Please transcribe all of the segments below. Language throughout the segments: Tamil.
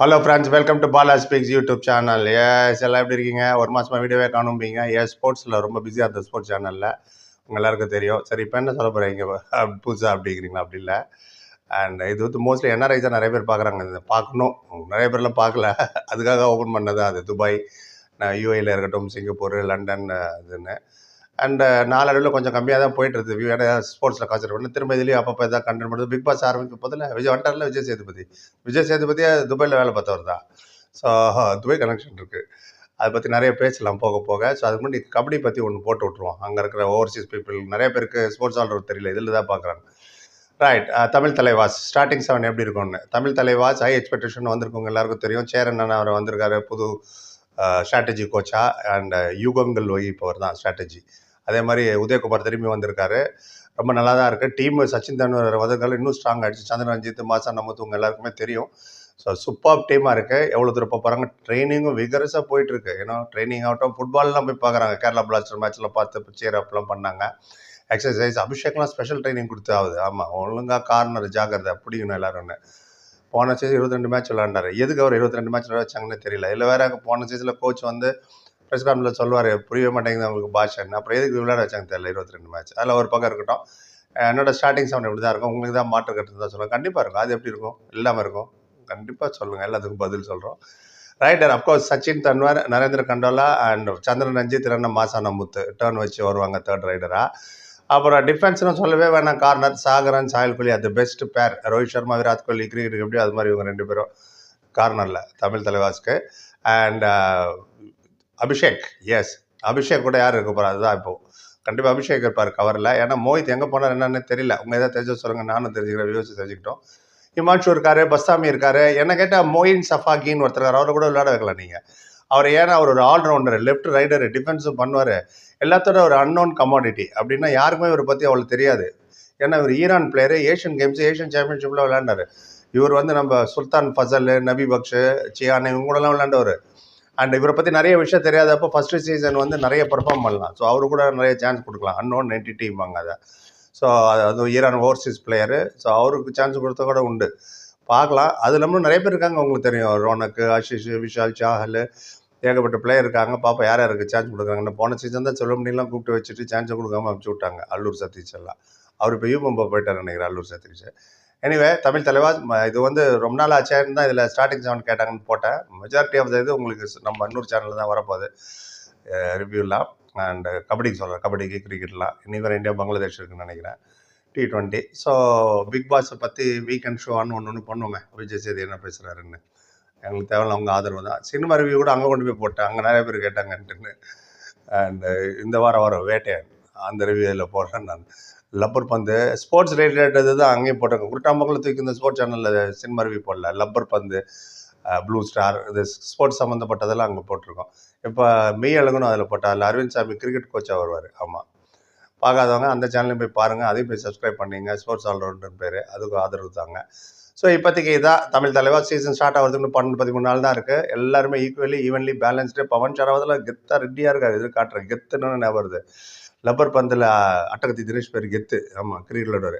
Hello friends welcome to Bala speaks YouTube channel S எல்லாம் எப்படி இருக்கீங்க? ஒரு மாதமாக வீடியோவே காணும்பீங்க. ஏ ஸ்போர்ட்ஸில் ரொம்ப பிஸியாக இருந்த ஸ்போர்ட்ஸ் சேனலில் உங்கள் எல்லாருக்கும் தெரியும். சரி இப்போ என்ன சொல்ல போகிறீங்க புதுசாக அப்படிங்கிறீங்களா? அப்படி இல்லை. அண்ட் இது வந்து மோஸ்ட்லி என்ஆர்ஐ தான் நிறைய பேர் பார்க்குறாங்க. இதை பார்க்கணும். நிறைய பேர்லாம் பார்க்கல. அதுக்காக ஓப்பன் பண்ணது அது துபாய் நான் யூஏயில் இருக்கட்டும் சிங்கப்பூர் லண்டன் இதுன்னு. அண்டு uh, நாளடைவில் கொஞ்சம் கம்மியாக தான் போயிட்டு இருக்குது ஸ்போர்ட்ஸில் கான்சென்ட்ரேட் பண்ணி. திரும்ப இதுலேயும் அப்பப்போ எதாவது கண்டென்ட் பண்ணுறது பிக் பாஸ் ஆரம்பிக்கும் போதில் விஜய் வண்டாரில் விஜய் சேதுபதி. விஜய் சேதுபதி துபாயில் வேலை பார்த்தவர் தான். ஸோ துபாய் கனெக்ஷன் இருக்குது அதை பற்றி நிறைய பேசலாம் போக போக. ஸோ அதுக்கு முன்னாடி கபடி பற்றி ஒன்று போட்டு விட்ருவோம் அங்கே இருக்கிற ஓவர்சீஸ் பீப்புள் நிறைய பேருக்கு ஸ்போர்ட்ஸ் ஆல்ரவுட் தெரியல. இதில் தான் பார்க்குறாங்க. Right uh, Tamil Thalaivas. Starting seven எப்படி இருக்கும்னு. தமிழ் தலைவாஸ் ஹை எக்ஸ்பெக்டேஷன் வந்திருக்கவங்க எல்லாருக்கும் தெரியும். சேரன் அண்ணா அவர் வந்திருக்காரு புது ஸ்ட்ராட்டஜி கோச்சா அண்ட் யூகங்கள் வகிப்பவர் தான் ஸ்ட்ராட்டஜி அதே மாதிரி உதயகுமார் திரும்பி வந்திருக்காரு. ரொம்ப நல்லா தான் இருக்குது டீம் சச்சின் தெண்டுல்கர் வதங்கள் இன்னும் ஸ்ட்ராங் ஆகிடுச்சு சந்திரன் ரஞ்சித் மாசா நம்ம எல்லாருக்குமே தெரியும். ஸோ சூப்பர் டீமாக இருக்குது எவ்வளோ தூரம் இப்போ பாருங்கள் ட்ரைனிங்கும் விகரஸாக போயிட்டுருக்கு ஏன்னா ட்ரைனிங் ஆகட்டும் ஃபுட்பால்லாம் போய் பார்க்குறாங்க கேரளா பிளாஸ்டர் மேட்ச்சில் பார்த்து சேர் அப்லாம் பண்ணாங்க. எக்ஸசைஸ் அபிஷேக்லாம் ஸ்பெஷல் ட்ரைனிங் கொடுத்து ஆகுது. ஆமாம் ஒழுங்காக கார்னர் ஜாக்கிரதை அப்படிங்கணும் எல்லாரும்னு போன சீசன் இருபத்தி ரெண்டு மேட்ச் விளாண்டாரு எதுக்கு அவர் இருபத்தி ரெண்டு மேட்ச் விளையாச்சாங்கன்னு தெரியல. இல்லை வேற போன சீசனில் கோச் வந்து ப்ரெஸ் கான்ஃபரன்ஸில் சொல்லுவார் புரியவே மாட்டேங்குது அவங்களுக்கு பாஷன் அப்புறம் எதுக்கு விளையாட வச்சாங்க தெரியல இருபத்தி ரெண்டு மேட்ச் அதில் ஒரு பக்கம் இருக்கட்டும். என்னோட ஸ்டார்டிங் சவுண்ட் எப்படி தான் இருக்கும். உங்களுக்கு தான் மாற்று கருத்து தான் சொல்லுவாங்க கண்டிப்பாக இருக்கும். அது எப்படி இருக்கும்? இல்லாமல் இருக்கும். கண்டிப்பாக சொல்லுங்கள் எல்லாத்துக்கும் பதில் சொல்கிறோம் raider of course Sachin Tanwar Narender Kandola and Chandran Ranjith ரெண்டு மாசான முத்து. டேர்ன் வச்சு வருவாங்க தேர்ட் ரைடராக அப்புறம் டிஃபென்ஸ்னு சொல்லவே வேணாம். கார்னர் சாகரன் சாயல் கோலி அது best pair Rohit Sharma Virat Kohli cricket எப்படி அது மாதிரி இவங்க ரெண்டு பேரும் கார்னரில் தமிழ் தலைவாஸ்க்கு. அண்ட் அபிஷேக் எஸ் அபிஷேக் கூட யார் இருக்க போகிறா அதுதான் இப்போது கண்டிப்பாக அபிஷேக் இருப்பார் கவரில் ஏன்னா மோஹித் எங்கே போனார் என்னன்னு தெரியல. உங்கள் எதாவது தெரிஞ்ச சொல்லுங்கள் நானும் தெரிஞ்சுக்கிறேன் வியூஸ் தெரிஞ்சுக்கிட்டோம். ஹிமான்ஷு இருக்காரு பஸ்தாமி இருக்காரு. என்ன கேட்டால் மோயின் சஃபாகின்னு ஒருத்தர் அவரை கூட விளையாட வைக்கலாம் நீங்கள் அவர் ஏன்னா அவர் ஒரு ஆல்ரவுண்டர் லெஃப்ட் ரைடர் டிஃபென்ஸும் பண்ணுவார். எல்லாத்தோட ஒரு அன்னோன் கமாடிட்டி அப்படின்னா யாருக்குமே இவரை பற்றி அவ்வளோ தெரியாது. ஏன்னா இவர் Iran player Asian Games Asian சாம்பியன்ஷிப்பில் விளையாண்டார். இவர் வந்து நம்ம சுல்தான் ஃபசல் நபி பக்ஷு சியான் இவங்க கூடலாம் விளையாண்டவர். அண்ட் இவரை பற்றி நிறைய விஷயம் தெரியாதப்போ ஃபஸ்ட்டு சீசன் வந்து நிறைய பெர்ஃபார்ம் பண்ணலாம். ஸோ அவரு கூட நிறைய சான்ஸ் கொடுக்கலாம். அன்னோன் என்டிட்டிம்பாங்க அதை. ஸோ அது ஈரான் ஓவர்சீஸ் பிளேயரு ஸோ அவருக்கு சான்ஸ் கொடுத்த கூட உண்டு. பார்க்கலாம். அது இல்லாமல் நிறைய பேர் இருக்காங்க உங்களுக்கு தெரியும். ரோனக்கு ஆஷிஷ் விஷால் சாஹல் ஏகப்பட்ட பிளேயர் இருக்காங்க. பாப்பா யார் யாருக்கு சான்ஸ் கொடுக்குறாங்கன்னு. போன சீசன் தான் சொல்ல முடியலாம் கூப்பிட்டு வச்சுட்டு சான்ஸை கொடுக்காம அனுப்பிச்சு விட்டாங்க. அல்லூர் சதீஷ் எல்லாம். அவர் இப்போ யூபம்பா போயிட்டார் நினைக்கிறேன் அல்லூர் சதீஷ். எனிவே தமிழ் தலைவா இது வந்து ரொம்ப நாள் ஆச்சேன்னு தான் இதில் ஸ்டார்டிங் செவன் கேட்டாங்கன்னு போட்டேன். மெஜாரிட்டி ஆஃப் த இது உங்களுக்கு நம்ம இன்னொரு சேனலில் தான் வரப்போகுது. ரிவ்யூலாம் அண்ட் கபடிக்கு சொல்கிறேன் கபடிக்கு கிரிக்கெட்லாம் இனி வேறு இந்தியா பங்களாதேஷ் இருக்குன்னு நினைக்கிறேன். டி ட்வெண்ட்டி ஸோ பிக் பாஸை பற்றி வீக்கெண்ட் ஷோன்னு ஒன்று ஒன்று பண்ணுவோமே. விஜய் சேதி என்ன பேசுகிறாருன்னு எங்களுக்கு தேவையில்ல அவங்க ஆதரவு தான். சினிமா ரிவ்யூ கூட அங்கே கொண்டு போய் போட்டேன். அங்கே நிறைய பேர் கேட்டாங்கன்ட்டுன்னு. அண்ட் இந்த வாரம் வரும் வேட்டையன் அந்த ரிவ்யூவில் போடுறேன் நான். லப்பர் பந்து. ஸ்போர்ட்ஸ் ரிலேட்டட் தான் அங்கேயும் போட்டிருக்கேன் தூக்கி இந்த ஸ்போர்ட்ஸ் சேனலில் சினிமா போடல. லப்பர் பந்து ப்ளூ ஸ்டார் இது ஸ்போர்ட்ஸ் சம்மந்தப்பட்டதெல்லாம் அங்கே போட்டிருக்கோம். இப்போ மெய் அழகனும் அதில் போட்டால் அதில் அரவிந்த் சாமி கிரிக்கெட் கோச்சாக வருவார். ஆமாம் பார்க்காதவங்க அந்த சேனலையும் போய் பாருங்கள் அதையும் போய் சப்ஸ்கிரைப் பண்ணிங்க. ஸ்போர்ட்ஸ் ஆல்ரவுண்டர் பேர். அதுக்கும் ஆதரவு தாங்க. ஸோ இப்போதைக்கு இதான் தமிழ் தலைவர் சீசன் ஸ்டார்ட் ஆகிறதுக்கு பன்னெண்டு பதிமூணு நாள் தான் இருக்குது எல்லாருமே equally evenly balanced Pawan Sehrawat கெத்தாக ரெடியாக இருக்காரு. இது காட்டுறேன் கெத்துன்னு ஞாபகம் வருது. லப்பர் பந்தில் அட்டகத்தி தினேஷ் பேர் கெத்து. ஆமாம் கிரிக்கெட்டோட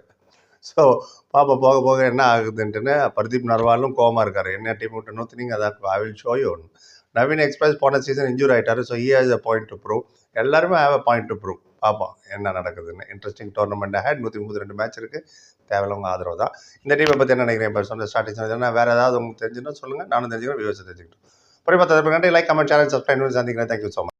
ஸோ பாப்பா போக போக என்ன ஆகுதுன்ட்டுன்னு பிரதீப் நர்வாலும் கோவமாக இருக்கார். என்ன டீம் விட்டு நோத்துனீங்க? அதான் I will show you Naveen express போன சீசன் இன்ஜூர் ஆகிட்டாரு so he has a point to prove எல்லாருமே have a point to prove பார்ப்போம் என்ன நடக்குதுன்னு. இன்ட்ரெஸ்டிங் டோர்னமெண்ட் ஹேட் நூற்றி முப்பத்தி ரெண்டு மேட்ச் இருக்குது தேவையில்லவங்க ஆதரவு தான். இந்த டீமை பற்றி என்ன நினைக்கிறேன் இப்போ சொன்ன ஸ்டார்டிங் வேறு ஏதாவது உங்களுக்கு தெரிஞ்சுன்னா சொல்லுங்கள் நானும் தெரிஞ்சுக்கிறேன் விவசாயம் தெரிஞ்சுக்கிட்டோம். புரிய பார்த்து லைக் கமெண்ட் சேனல் சப்ஸ்கிரைப் சந்திக்கிறேன். Thank you so much